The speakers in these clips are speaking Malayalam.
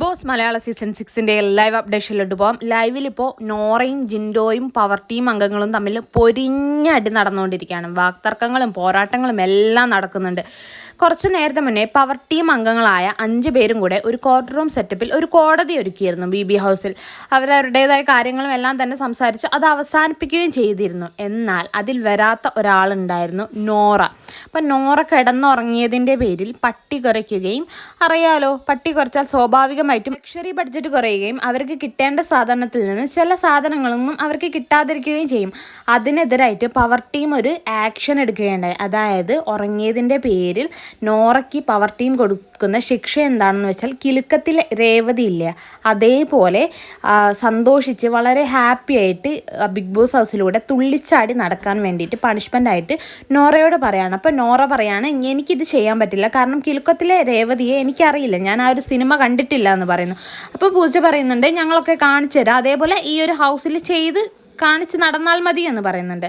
ബോസ് മലയാള സീസൺ സിക്സിന്റെ ലൈവ് അപ്ഡേഷനിലോട്ട് പോകാം ലൈവിൽ ഇപ്പോൾ നോറയും ജിൻഡോയും പവർ ടീം അംഗങ്ങളും തമ്മിൽ പൊരിഞ്ഞടി നടന്നുകൊണ്ടിരിക്കുകയാണ്. വാക്തർക്കങ്ങളും പോരാട്ടങ്ങളും എല്ലാം നടക്കുന്നുണ്ട്. കുറച്ച് നേരത്തെ മുന്നേ പവർ ടീം അംഗങ്ങളായ അഞ്ച് പേരും കൂടെ ഒരു കോർട്ട് റൂം സെറ്റപ്പിൽ ഒരു കോടതി ഒരുക്കിയിരുന്നു ബി ബി ഹൗസിൽ അവരവരുടേതായ കാര്യങ്ങളും എല്ലാം തന്നെ സംസാരിച്ച് അത് അവസാനിപ്പിക്കുകയും ചെയ്തിരുന്നു. എന്നാൽ അതിൽ വരാത്ത ഒരാളുണ്ടായിരുന്നു നോറ. അപ്പം നോറ കിടന്നുറങ്ങിയതിന്റെ പേരിൽ പട്ടി കുറയ്ക്കുകയും അറിയാലോ പട്ടി കുറച്ചാൽ സ്വാഭാവികമായിട്ടും ലക്ഷറി ബഡ്ജറ്റ് കുറയുകയും അവർക്ക് കിട്ടേണ്ട സാധനത്തിൽ നിന്ന് ചില സാധനങ്ങളൊന്നും അവർക്ക് കിട്ടാതിരിക്കുകയും ചെയ്യും. അതിനെതിരായിട്ട് പവർ ടീം ഒരു ആക്ഷൻ എടുക്കുകയുണ്ടായി. അതായത് ഉറങ്ങിയതിന്റെ പേരിൽ നോറയ്ക്ക് പവർ ടീം കൊടുക്കുന്ന ശിക്ഷ എന്താണെന്ന് വെച്ചാൽ കിലുക്കത്തിലെ രേവതി ഇല്ല. അതേപോലെ സന്തോഷിച്ച് വളരെ ഹാപ്പി ആയിട്ട് ബിഗ് ബോസ് ഹൗസിലൂടെ തുള്ളിച്ചാടി നടക്കാൻ വേണ്ടിയിട്ട് പണിഷ്മെന്റ് ആയിട്ട് നോറയോട് പറയാണ്. അപ്പോൾ നോറ പറയാണ് എനിക്കിത് ചെയ്യാൻ പറ്റില്ല. കാരണം കിലുക്കത്തിലെ രേവതിയെ എനിക്കറിയില്ല. ഞാൻ ആ ഒരു സിനിമ കണ്ടിട്ടില്ല എന്ന് പറയുന്നു. അപ്പോൾ പൂജ പറയുന്നുണ്ട് ഞങ്ങളൊക്കെ കാണിച്ചു തരാം. അതേപോലെ ഈ ഒരു ഹൗസിൽ ചെയ്ത് കാണിച്ച് നടന്നാൽ മതി എന്ന് പറയുന്നുണ്ട്.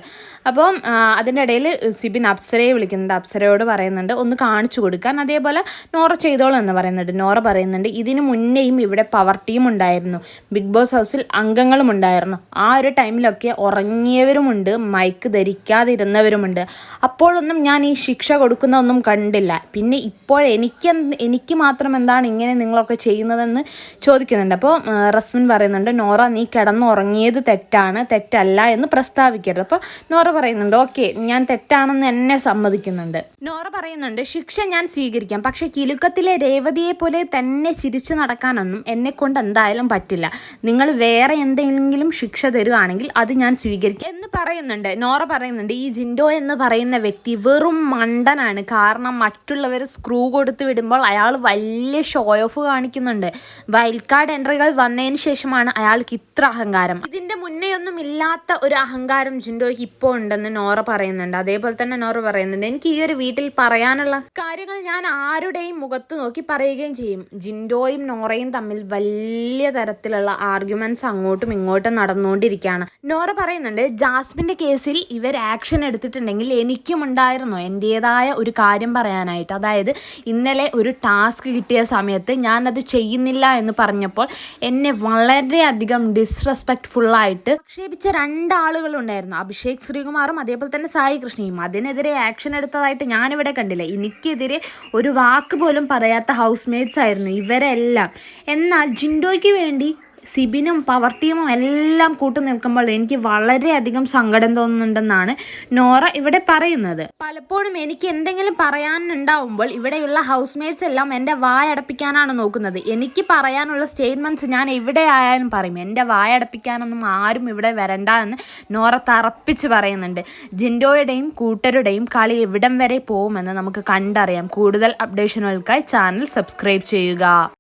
അപ്പം അതിന്റെ ഇടയിൽ സിബിൻ അപ്സരയെ വിളിക്കുന്നുണ്ട്. അപ്സരയോട് പറയുന്നുണ്ട് ഒന്ന് കാണിച്ചു കൊടുക്കാൻ. അതേപോലെ നോറ ചെയ്തോളൂ എന്ന് പറയുന്നുണ്ട്. നോറ പറയുന്നുണ്ട് ഇതിന് മുന്നേയും ഇവിടെ പവർ ടീം ഉണ്ടായിരുന്നു. ബിഗ് ബോസ് ഹൗസിൽ അംഗങ്ങളും ഉണ്ടായിരുന്നു. ആ ഒരു ടൈമിലൊക്കെ ഉറങ്ങിയവരുമുണ്ട് മൈക്ക് ധരിക്കാതിരുന്നവരുമുണ്ട്. അപ്പോഴൊന്നും ഞാൻ ഈ ശിക്ഷ കൊടുക്കുന്നതൊന്നും കണ്ടില്ല. പിന്നെ ഇപ്പോൾ എനിക്ക് എനിക്ക് മാത്രം എന്താണ് ഇങ്ങനെ നിങ്ങളൊക്കെ ചെയ്യുന്നതെന്ന് ചോദിക്കുന്നുണ്ട്. അപ്പോൾ റസ്മിൻ പറയുന്നുണ്ട് നോറ നീ കിടന്നുറങ്ങിയത് തെറ്റാണ്. തെറ്റല്ല എന്ന് പ്രസ്താവിക്കരുത്. അപ്പോൾ നോറ പറയുന്നുണ്ട് ഓക്കെ ഞാൻ തെറ്റാണെന്ന് എന്നെ സമ്മതിക്കുന്നുണ്ട്. നോറ പറയുന്നുണ്ട് ശിക്ഷ ഞാൻ സ്വീകരിക്കാം പക്ഷെ കിലുക്കത്തിലെ രേവതിയെ പോലെ തന്നെ ചിരിച്ചു നടക്കാനൊന്നും എന്നെ കൊണ്ട് എന്തായാലും പറ്റില്ല. നിങ്ങൾ വേറെ എന്തെങ്കിലും ശിക്ഷ തരുവാണെങ്കിൽ അത് ഞാൻ സ്വീകരിക്കാം. എന്ന് പറയുന്നുണ്ട് നോറ പറയുന്നുണ്ട് ഈ ജിൻഡോ എന്ന് പറയുന്ന വ്യക്തി വെറും മണ്ടനാണ്. കാരണം മറ്റുള്ളവർ സ്ക്രൂ കൊടുത്ത് വിടുമ്പോൾ അയാൾ വലിയ ഷോ ഓഫ് കാണിക്കുന്നുണ്ട്. വൈൽഡ് കാർഡ് എൻട്രികൾ വന്നതിന് ശേഷമാണ് അയാൾക്ക് ഇത്ര അഹങ്കാരം. ഇതിന്റെ മുന്നേ ഒന്നും ഇല്ലാത്ത ഒരു അഹങ്കാരം ജിൻഡോയ്ക്ക് ഇപ്പോൾ ഉണ്ടെന്ന് നോറ പറയുന്നുണ്ട്. അതേപോലെ തന്നെ നോറ പറയുന്നുണ്ട്. എനിക്ക് ഈ ഒരു വീട്ടിൽ പറയാനുള്ള കാര്യങ്ങൾ ഞാൻ ആരുടെയും മുഖത്ത് നോക്കി പറയുകയും ചെയ്യും. ജിൻഡോയും നോറയും തമ്മിൽ വലിയ തരത്തിലുള്ള ആർഗ്യുമെന്റ്സ് അങ്ങോട്ടും ഇങ്ങോട്ടും നടന്നുകൊണ്ടിരിക്കുകയാണ്. നോറ പറയുന്നുണ്ട് ജാസ്മിന്റെ കേസിൽ ഇവർ ആക്ഷൻ എടുത്തിട്ടുണ്ടെങ്കിൽ എനിക്കും ഉണ്ടായിരുന്നു. എന്റെതായ ഒരു കാര്യം പറയാനായിട്ട്. അതായത് ഇന്നലെ ഒരു ടാസ്ക് കിട്ടിയ സമയത്ത് ഞാൻ അത് ചെയ്യുന്നില്ല എന്ന് പറഞ്ഞപ്പോൾ എന്നെ വളരെയധികം ഡിസ്റെസ്പെക്ട്ഫുള്ളായിട്ട് ആക്ഷേപിച്ച രണ്ടാളുകളുണ്ടായിരുന്നു. അഭിഷേക് ശ്രീകുമാറും അതേപോലെ തന്നെ സായി കൃഷ്ണയും. അതിനെതിരെ ആക്ഷൻ എടുത്തതായിട്ട് ഞാനിവിടെ കണ്ടില്ല. എനിക്കെതിരെ ഒരു വാക്ക് പോലും പറയാത്ത ഹൗസ് മേറ്റ്സ് ആയിരുന്നു ഇവരെല്ലാം. എന്നാൽ ജിൻഡോയ്ക്ക് വേണ്ടി സിബിനും പവർ ടീമും എല്ലാം കൂട്ടു നിൽക്കുമ്പോൾ എനിക്ക് വളരെയധികം സങ്കടം തോന്നുന്നുണ്ടെന്നാണ് നോറ ഇവിടെ പറയുന്നത്. പലപ്പോഴും എനിക്ക് എന്തെങ്കിലും പറയാനുണ്ടാവുമ്പോൾ ഇവിടെയുള്ള ഹൗസ് മേറ്റ്സ് എല്ലാം എന്റെ വായടപ്പിക്കാനാണ് നോക്കുന്നത്. എനിക്ക് പറയാനുള്ള സ്റ്റേറ്റ്മെന്റ്സ് ഞാൻ എവിടെ ആയാലും പറയും. എന്റെ വായടപ്പിക്കാനൊന്നും ആരും ഇവിടെ വരണ്ട എന്ന് നോറ തറപ്പിച്ച് പറയുന്നുണ്ട്. ജിൻഡോയുടെയും കൂട്ടരുടെയും കളി എവിടം വരെ പോകുമെന്ന് നമുക്ക് കണ്ടറിയാം. കൂടുതൽ അപ്ഡേഷനുകൾക്കായി ചാനൽ സബ്സ്ക്രൈബ് ചെയ്യുക.